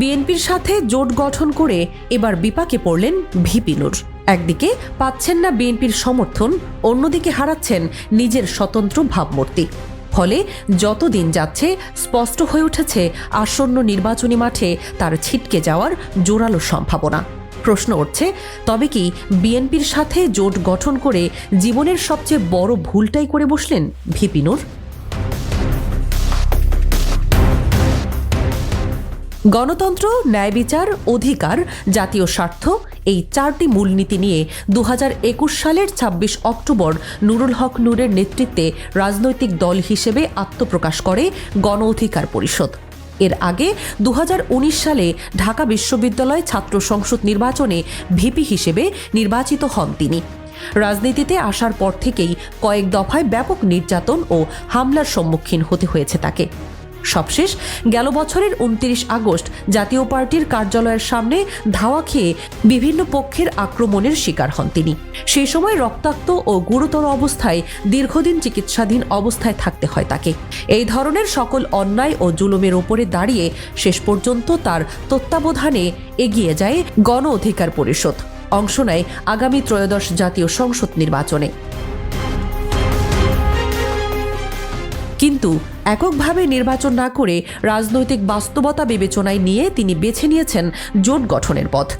বিএনপির সাথে জোট গঠন করে এবার বিপাকে পড়লেন ভিপিনুর একদিকে পাচ্ছেন না বিএনপির সমর্থন, অন্যদিকে হারাচ্ছেন নিজের স্বতন্ত্র ভাবমূর্তি। ফলে যত দিন যাচ্ছে, স্পষ্ট হয়ে উঠেছে, আসন্ন নির্বাচনী মাঠে তার ছিটকে যাওয়ার জোরালো সম্ভাবনা। প্রশ্ন উঠছে, তবে কি বিএনপির সাথে জোট গঠন করে জীবনের সবচেয়ে বড় ভুলটাই করে বসলেন ভিপি গণতন্ত্র, ন্যায় বিচার, অধিকার, জাতীয় স্বার্থ এই চারটি মূলনীতি নিয়ে দু হাজার একুশ সালের ২৬ অক্টোবর নুরুল হক নূরের নেতৃত্বে রাজনৈতিক দল হিসেবে আত্মপ্রকাশ করে গণ অধিকার পরিষদ। এর আগে দুহাজার উনিশ সালে ঢাকা বিশ্ববিদ্যালয় ছাত্র সংসদ নির্বাচনে ভিপি হিসেবে নির্বাচিত হন তিনি। রাজনীতিতে আসার পর থেকেই কয়েক দফায় ব্যাপক নির্যাতন ও হামলার সম্মুখীন হতে হয়েছে তাকে। সবশেষ, গেল বছরের উনত্রিশ আগস্ট জাতীয় পার্টির কার্যালয়ের সামনে ধাওয়া খেয়ে বিভিন্ন পক্ষের আক্রমণের শিকার হন তিনি। সেই সময় রক্তাক্ত ও গুরুতর অবস্থায় দীর্ঘদিন চিকিৎসাধীন অবস্থায় থাকতে হয় তাকে। এই ধরনের সকল অন্যায় ও জুলুমের ওপরে দাঁড়িয়ে শেষ পর্যন্ত তার তত্ত্বাবধানে এগিয়ে যায় গণ অধিকার পরিষদ। অংশ নেয় আগামী ত্রয়োদশ জাতীয় সংসদ নির্বাচনে। কিন্তু এককভাবে নির্বাচন না করে রাজনৈতিক বাস্তবতা বিবেচনায় নিয়ে তিনি বেছে নিয়েছেন জোট গঠনের পথ।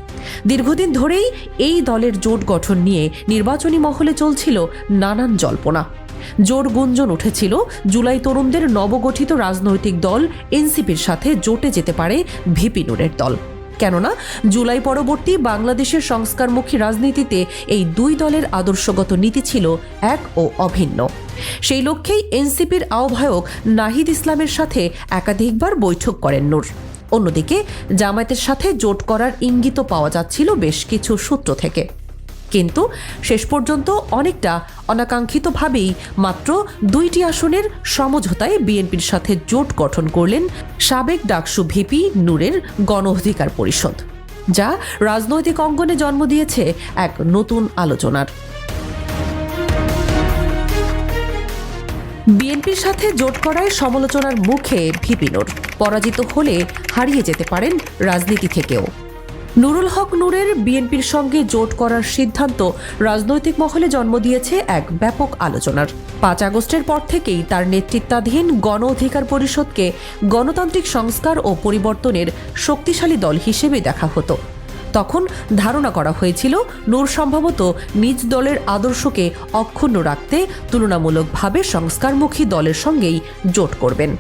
দীর্ঘদিন ধরেই এই দলের জোট গঠন নিয়ে নির্বাচনী মহলে চলছিল নানান জল্পনা। জোর গুঞ্জন উঠেছিল, জুলাই তরুণদের নবগঠিত রাজনৈতিক দল এনসিপির সাথে জোটে যেতে পারে ভিপি নুরের দল। কেননা জুলাই পরবর্তী বাংলাদেশের সংস্কারমুখী রাজনীতিতে এই দুই দলের আদর্শগত নীতি ছিল এক ও অভিন্ন। সেই লক্ষ্যেই এনসিপির আহ্বায়ক নাহিদ ইসলামের সাথে একাধিকবার বৈঠক করেন নূর। অন্যদিকে জামায়াতের সাথে জোট করার ইঙ্গিত পাওয়া যাচ্ছিল বেশ কিছু সূত্র থেকে। কিন্তু শেষ পর্যন্ত অনেকটা অনাকাঙ্ক্ষিতভাবেই মাত্র দুইটি আসনের সমঝোতায় বিএনপির সাথে জোট গঠন করলেন সাবেক ডাকসু ভিপি নূরের গণ অধিকার পরিষদ, যা রাজনৈতিক অঙ্গনে জন্ম দিয়েছে এক নতুন আলোচনার। বিএনপির সাথে জোট করায় সমালোচনার মুখে ভিপিনোর পরাজিত হলে হারিয়ে যেতে পারেন রাজনীতি থেকেও। নুরুল হক নূরের বিএনপির সঙ্গে জোট করার সিদ্ধান্ত রাজনৈতিক মহলে জন্ম দিয়েছে এক ব্যাপক আলোচনার। পাঁচ আগস্টের পর থেকেই তার নেতৃত্বাধীন গণ অধিকার পরিষদকে গণতান্ত্রিক সংস্কার ও পরিবর্তনের শক্তিশালী দল হিসেবে দেখা হতো। তখন ধারণা করা হয়েছিল, নূর সম্ভবত নিজ দলের আদর্শকে অক্ষুণ্ণ রাখতে তুলনামূলকভাবে সংস্কারমুখী দলের সঙ্গেই জোট করবেন।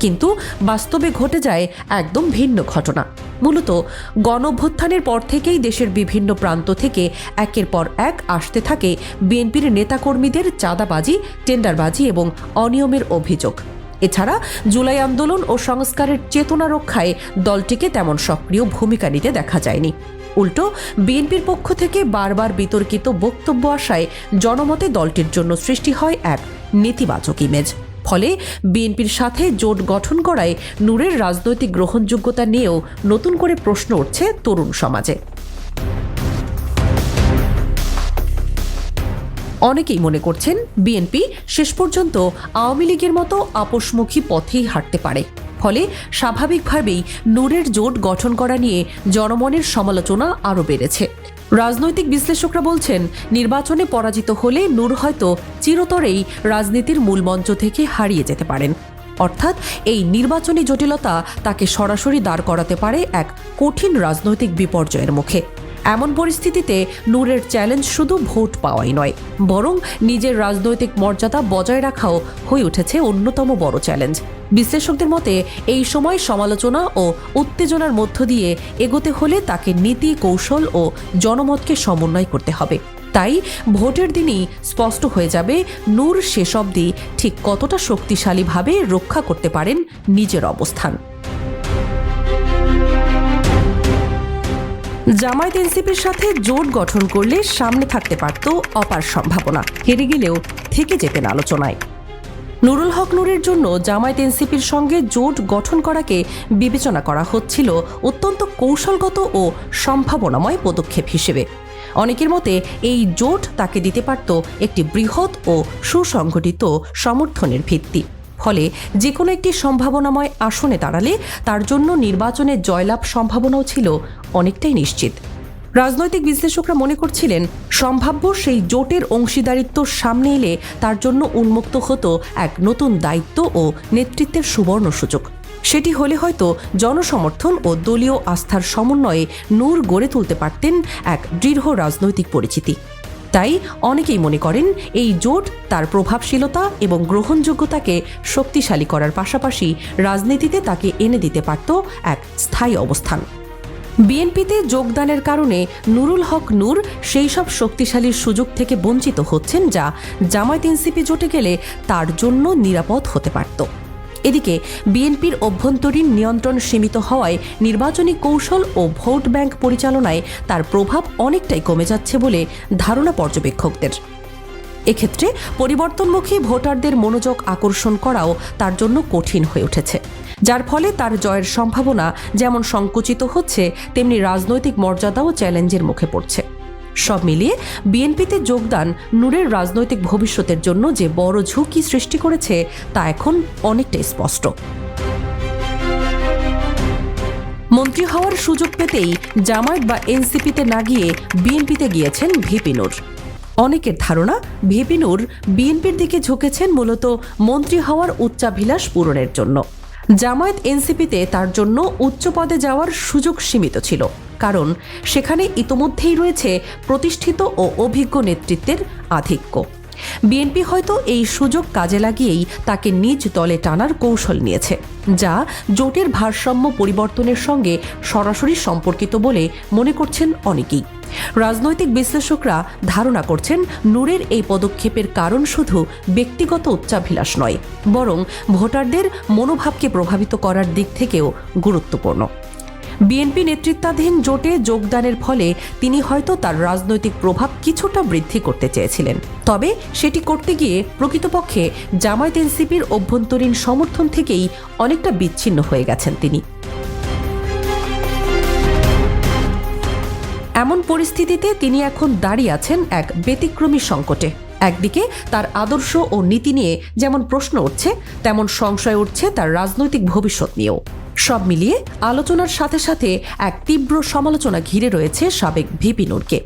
কিন্তু বাস্তবে ঘটে যায় একদম ভিন্ন ঘটনা। মূলত গণভ্যুত্থানের পর থেকেই দেশের বিভিন্ন প্রান্ত থেকে একের পর এক আসতে থাকে বিএনপির নেতাকর্মীদের চাঁদাবাজি, টেন্ডারবাজি এবং অনিয়মের অভিযোগ। এছাড়া জুলাই আন্দোলন ও সংস্কারের চেতনা রক্ষায় দলটিকে তেমন সক্রিয় ভূমিকা নিতে দেখা যায়নি। উল্টো, বিএনপির পক্ষ থেকে বারবার বিতর্কিত বক্তব্য আসায় জনমতে দলটির জন্য সৃষ্টি হয় এক নেতিবাচক ইমেজ ফলে বিএনপির সাথে জোট গঠন করায় নূরের রাজনৈতিক গ্রহণযোগ্যতা নিয়েও নতুন করে প্রশ্ন উঠছে তরুণ সমাজে। অনেকেই মনে করছেন বিএনপি শেষ পর্যন্ত আওয়ামী লীগের মতো আপোষমুখী পথেই হাঁটতে পারে। ফলে স্বাভাবিকভাবেই নূরের জোট গঠন করা নিয়ে জনমনের সমালোচনা আরও বেড়েছে। রাজনৈতিক বিশ্লেষকরা বলছেন, নির্বাচনে পরাজিত হলে নূর হয়তো চিরতরেই রাজনীতির মূল মঞ্চ থেকে হারিয়ে যেতে পারেন। অর্থাৎ এই নির্বাচনী জটিলতা তাকে সরাসরি দাঁড় করাতে পারে এক কঠিন রাজনৈতিক বিপর্যয়ের মুখে। এমন পরিস্থিতিতে নূরের চ্যালেঞ্জ শুধু ভোট পাওয়াই নয়, বরং নিজের রাজনৈতিক মর্যাদা বজায় রাখাও হয়ে উঠেছে অন্যতম বড় চ্যালেঞ্জ। বিশ্লেষকদের মতে, এই সময় সমালোচনা ও উত্তেজনার মধ্য দিয়ে এগোতে হলে তাকে নীতি, কৌশল ও জনমতকে সমন্বয় করতে হবে। তাই ভোটের দিনই স্পষ্ট হয়ে যাবে নূর শেষ অবধি ঠিক কতটা শক্তিশালীভাবে রক্ষা করতে পারেন নিজের অবস্থান। জামায়াত এনসিপির সাথে জোট গঠন করলে সামনে থাকতে পারত অপার সম্ভাবনা। হেরে গেলেও থেকে যেতেন আলোচনায়। নুরুল হক নুরের জন্য জামায়াত এনসিপির সঙ্গে জোট গঠন করাকে বিবেচনা করা হচ্ছিল অত্যন্ত কৌশলগত ও সম্ভাবনাময় পদক্ষেপ হিসেবে। অনেকের মতে এই জোট তাকে দিতে পারত একটি বৃহৎ ও সুসংগঠিত সমর্থনের ভিত্তি। ফলে যে কোনো একটি সম্ভাবনাময় আসনে দাঁড়ালে তার জন্য নির্বাচনে জয়লাভ সম্ভাবনাও ছিল অনেকটাই নিশ্চিত। রাজনৈতিক বিশ্লেষকরা মনে করছিলেন, সম্ভাব্য সেই জোটের অংশীদারিত্ব সামনে এলে তার জন্য উন্মুক্ত হতো এক নতুন দায়িত্ব ও নেতৃত্বের সুবর্ণ সুযোগ। সেটি হলে হয়তো জনসমর্থন ও দলীয় আস্থার সমন্বয়ে নূর গড়ে তুলতে পারতেন এক দৃঢ় রাজনৈতিক পরিচিতি। তাই অনেকেই মনে করেন এই জোট তার প্রভাবশীলতা এবং গ্রহণযোগ্যতাকে শক্তিশালী করার পাশাপাশি রাজনীতিতে তাকে এনে দিতে পারত এক স্থায়ী অবস্থান। বিএনপিতে যোগদানের কারণে নুরুল হক নূর সেই সব শক্তিশালীর সুযোগ থেকে বঞ্চিত হচ্ছেন যা জামায়াত এনসিপি জোটে গেলে তার জন্য নিরাপদ হতে পারত। এদিকে বিএনপির অভ্যন্তরীণ নিয়ন্ত্রণ সীমিত হওয়ায় নির্বাচনী কৌশল ও ভোট ব্যাংক পরিচালনায় তার প্রভাব অনেকটাই কমে যাচ্ছে বলে ধারণা পর্যবেক্ষকদের। এক্ষেত্রে পরিবর্তনমুখী ভোটারদের মনোযোগ আকর্ষণ করাও তার জন্য কঠিন হয়ে উঠেছে। যার ফলে তার জয়ের সম্ভাবনা যেমন সংকুচিত হচ্ছে, তেমনি রাজনৈতিক মর্যাদাও চ্যালেঞ্জের মুখে পড়ছে। সব মিলিয়ে বিএনপিতে যোগদান নূরের রাজনৈতিক ভবিষ্যতের জন্য যে বড় ঝুঁকি সৃষ্টি করেছে তা এখন অনেকটাই স্পষ্ট। মন্ত্রী হওয়ার সুযোগ পেতেই জামায়াত বা এনসিপিতে না গিয়ে বিএনপিতে গিয়েছেন ভিপি নূর। অনেকের ধারণা, ভিপি নূর বিএনপির দিকে ঝুঁকেছেন মূলত মন্ত্রী হওয়ার উচ্চাভিলাষ পূরণের জন্য। জামায়াত এনসিপিতে তার জন্য উচ্চ পদে যাওয়ার সুযোগ সীমিত ছিল, কারণ সেখানে ইতোমধ্যেই রয়েছে প্রতিষ্ঠিত ও অভিজ্ঞ নেতৃত্বের আধিক্য। বিএনপি হয়তো এই সুযোগ কাজে লাগিয়েই তাকে নিজ দলে টানার কৌশল নিয়েছে, যা জোটের ভারসাম্য পরিবর্তনের সঙ্গে সরাসরি সম্পর্কিত বলে মনে করছেন অনেকেই। রাজনৈতিক বিশ্লেষকরা ধারণা করছেন নূরের এই পদক্ষেপের কারণ শুধু ব্যক্তিগত উচ্চাভিলাষ নয়, বরং ভোটারদের মনোভাবকে প্রভাবিত করার দিক থেকেও গুরুত্বপূর্ণ। বিএনপি নেতৃত্বাধীন জোটে যোগদানের ফলে তিনি হয়তো তার রাজনৈতিক প্রভাব কিছুটা বৃদ্ধি করতে চেয়েছিলেন। তবে সেটি করতে গিয়ে প্রকৃতপক্ষে জামায়াত এনসিপির অভ্যন্তরীণ সমর্থন থেকেই অনেকটা বিচ্ছিন্ন হয়ে গেছেন তিনি। এমন পরিস্থিতিতে তিনি এখন দাঁড়িয়ে আছেন এক ব্যতিক্রমী সংকটে। একদিকে তার আদর্শ ও নীতি নিয়ে যেমন প্রশ্ন উঠছে, তেমন সংশয় উঠছে তার রাজনৈতিক ভবিষ্যৎ নিয়েও। সব মিলিয়ে আলোচনার সাথে সাথে এক তীব্র সমালোচনা ঘিরে রয়েছে সাবেক ভিপি নূরকে।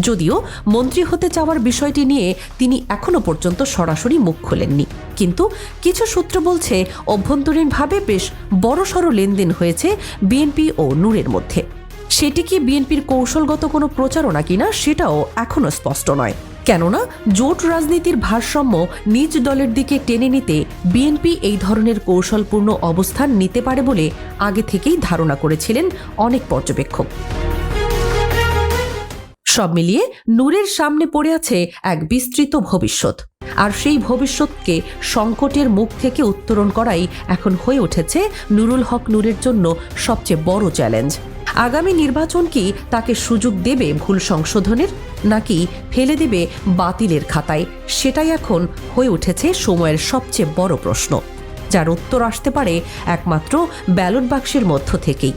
যদিও মন্ত্রী হতে চাওয়ার বিষয়টি নিয়ে তিনি এখনও পর্যন্ত সরাসরি মুখ খোলেননি। কিন্তু কিছু সূত্র বলছে, অভ্যন্তরীণভাবে বেশ বড়সড় লেনদেন হয়েছে বিএনপি ও নূরের মধ্যে। সেটি কি বিএনপির কৌশলগত কোনো প্রচারণা কিনা সেটাও এখনও স্পষ্ট নয়। কেননা জোট রাজনীতির ভারসাম্য নিজ দলের দিকে টেনে নিতে বিএনপি এই ধরনের কৌশলপূর্ণ অবস্থান নিতে পারে বলে আগে থেকেই ধারণা করেছিলেন অনেক পর্যবেক্ষক। সব মিলিয়ে নূরের সামনে পড়ে আছে এক বিস্তৃত ভবিষ্যৎ। আর সেই ভবিষ্যৎকে সংকটের মুখ থেকে উত্তরণ করাই এখন হয়ে উঠেছে নুরুল হক নূরের জন্য সবচেয়ে বড় চ্যালেঞ্জ। আগামী নির্বাচন কি তাকে সুযোগ দেবে ভুল সংশোধনের, নাকি ফেলে দেবে বাতিলের খাতায়? সেটাই এখন হয়ে উঠেছে সময়ের সবচেয়ে বড় প্রশ্ন, যার উত্তর আসতে পারে একমাত্র ব্যালট বাক্সের মধ্য থেকেই।